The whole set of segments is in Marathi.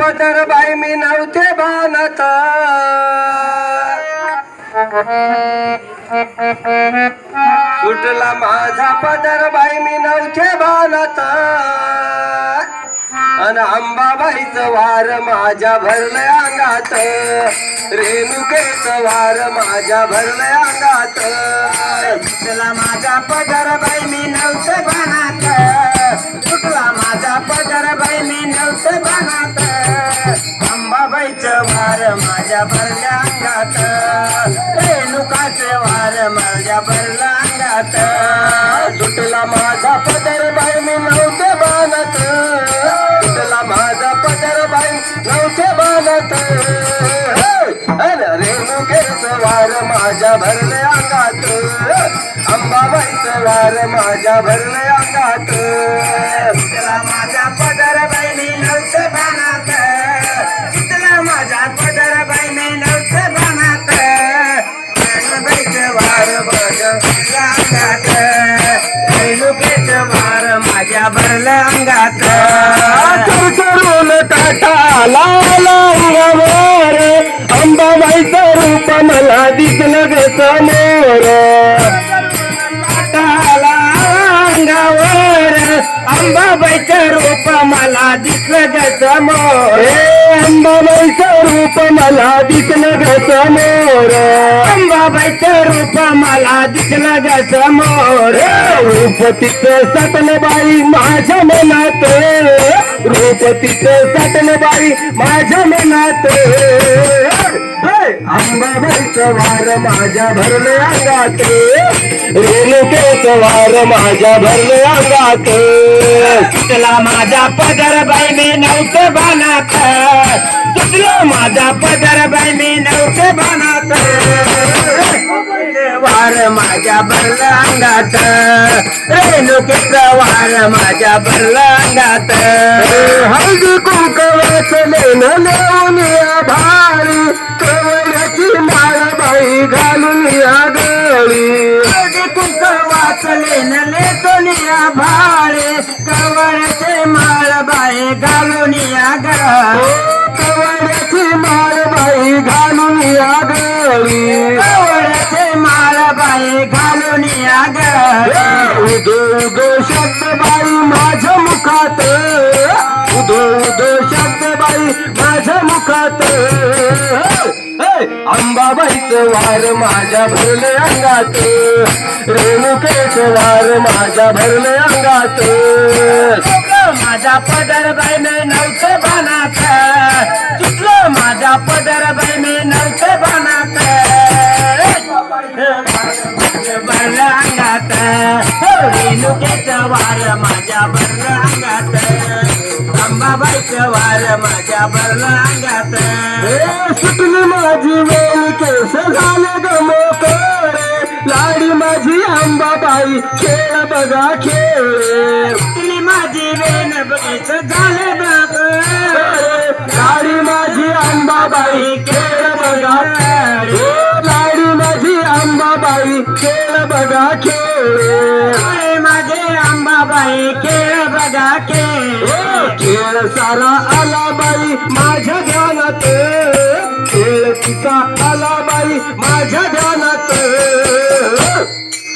पदर बाई मी नव्हते भानत सुटला माझा पदर बाई मी नव्हते भानत अन अंबाबाईचं वार माझ्या भरलंय अंगात. रेणुकेचं वार माझ्या भरलंय अंगात. माझा पदर बाई मी नव्हते भानत माझ्या भरल्या अंगात. रेणुकाचे वार माझ्या भरल्या अंगात. तुटला माझा पदर बाई मी नव्हते बांधत तुटला माझा पदर बाई नव्हते बांधत अरे रेणुकेचं वार माझ्या भरल्या अंगात. अंबाबाईचं वार माझ्या भरल्या अंगात. अंबाबाईचं रूप मला दिसलं ग समोर. अंबाबाईचं रूप मला दिसलं ग समोर. अंबाबाईचं रूप मला दिसलं ग समोर. अंबाबाईचं रूप मला दिसलं ग समोर रूप तिचं सटल बाई माझ्या मनात रूप तिथं सटल बाई माझ्या मनात अंबाबाईचं वार माझ्या भरले अंगात. रेणुकेचं वार माझ्या भरले अंगात. तुटला माझा पदर बाई मी नव्हते बनात तुटला माझा पदर बाई मी नव्हते बनात वार माझ्या भरला अंगात. रेणुके वार माझ्या भरला अंगात. हळदी कुंकवाचले न लावून भारी. घालून या ग कवड्याची माळ बाई घालून या गळी. कवळचे माळ बाई घालून या ग उदो उदो शब्द बाई माझ्या मुखात. उदो उदो शब्द बाई माझ्या मुखात. अंबाबाईचं वार माझ्या भरले अंगात. रेणुकेचं वार माझ्या भरले अंगात. माझा पदर बाय मे नव्हते बनात. चुकलो माझा पदर बाय मे नव्हते बनात. भरलं अंगात हो, रेणुकेचं वार माझ्या भरलं अंगात अंबाबाईचं वार माझ्या भरलं अंगात सुटली माझी वेळ केस झाले ग अंबाबाई खेळ बघा खेळ. तुली माझी वेण बघायचं झालं बाप लाडी माझी अंबाबाई खेळ बघा लाडी माझी अंबाबाई खेळ बघा खेळ. अरे माझे अंबाबाई खेळ बघा खेळ. खेळ सारा आला बाई माझ्या ध्यानात. खेळ तिचा आला बाई माझ्या ध्यानात.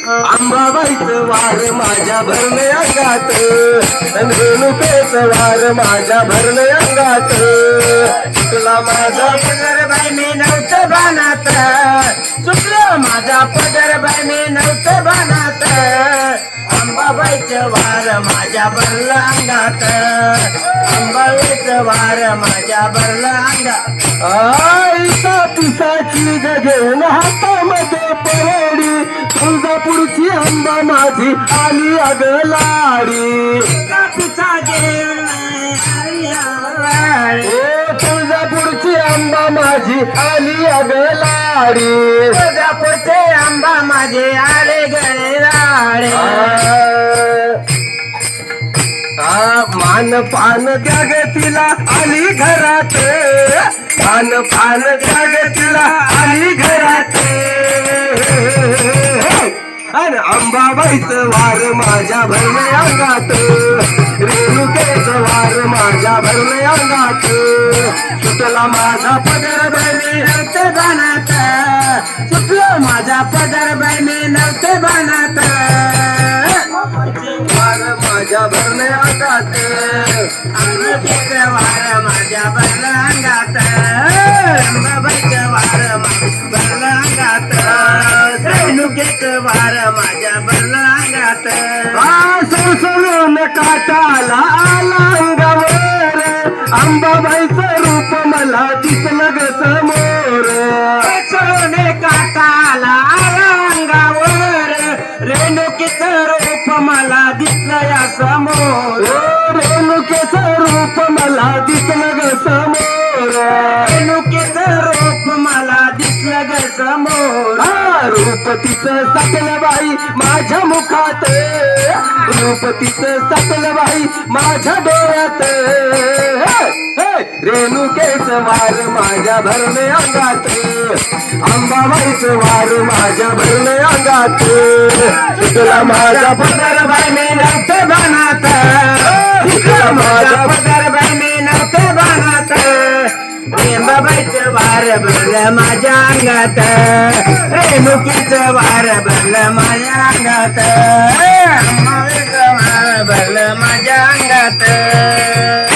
अंबाबाईचं वार माझ्या भरले अंगात. रेणुकेचं वार माझ्या भरले अंगात. चुकला माझा पदर बाई मी नव्हतं बानात चुकला माझा पगर बाई मी नव्हतं बानात अंबाबाईचं वार माझ्या भरलं अंगात. अंबाबाईचं वार माझ्या भरलं अंगात. आईचा पिसाची घेऊन हातामध्ये. परडी. तुळजापूरची आंबा माझी आली अग लाडी पिता जेवण ओ तुळजापूरची आंबा माझी आली अग लाडी तुळजापूरचे आंबा माझे आले गळे मान पान त्याग तिला आली घरात. मान पान त्याग तिला आली घरात. अन अंबाबाईच वार माझ्या भरले अंगात. रेणुकेच वार माझ्या भरले अंगात. सुटला माझा पदर बहिणी नव्हते बनात सुटलो माझा पदर बहिणी नव्हते बनात वार माझ्या भरले अंगात. अंगठीचं वार माझ्या भरले अंगात. अंबाबाईचं रूप मला दिसलं ग समोर. सोने काटाला अंगावर. रेणुकीचं रूप मला दिसलं या समोर. ओ, रेणुकेचं रूप मला दिसलं ग समोर. रेणुकीचं रूप मला दिसलं ग समोर. हा रूप तिचं सकल बाई माझ्या मुखात. रूप तिचं सकल बाई माझ्या डोळ्यात. रेणुकेच वार माझ्या भरणे अंगात. अंबाबाईच वार माझ्या भरणे अंगात. तुला माझा पदर बाई मी नव्हते बनात तुला माझा पदर बाई मी नव्हते बनात अंबाबाईच वार भरलं माझ्या अंगात. रेणुकीच वार भरलं माझ्या अंगात. अंबाबाईचं बल माझ्या अंगात.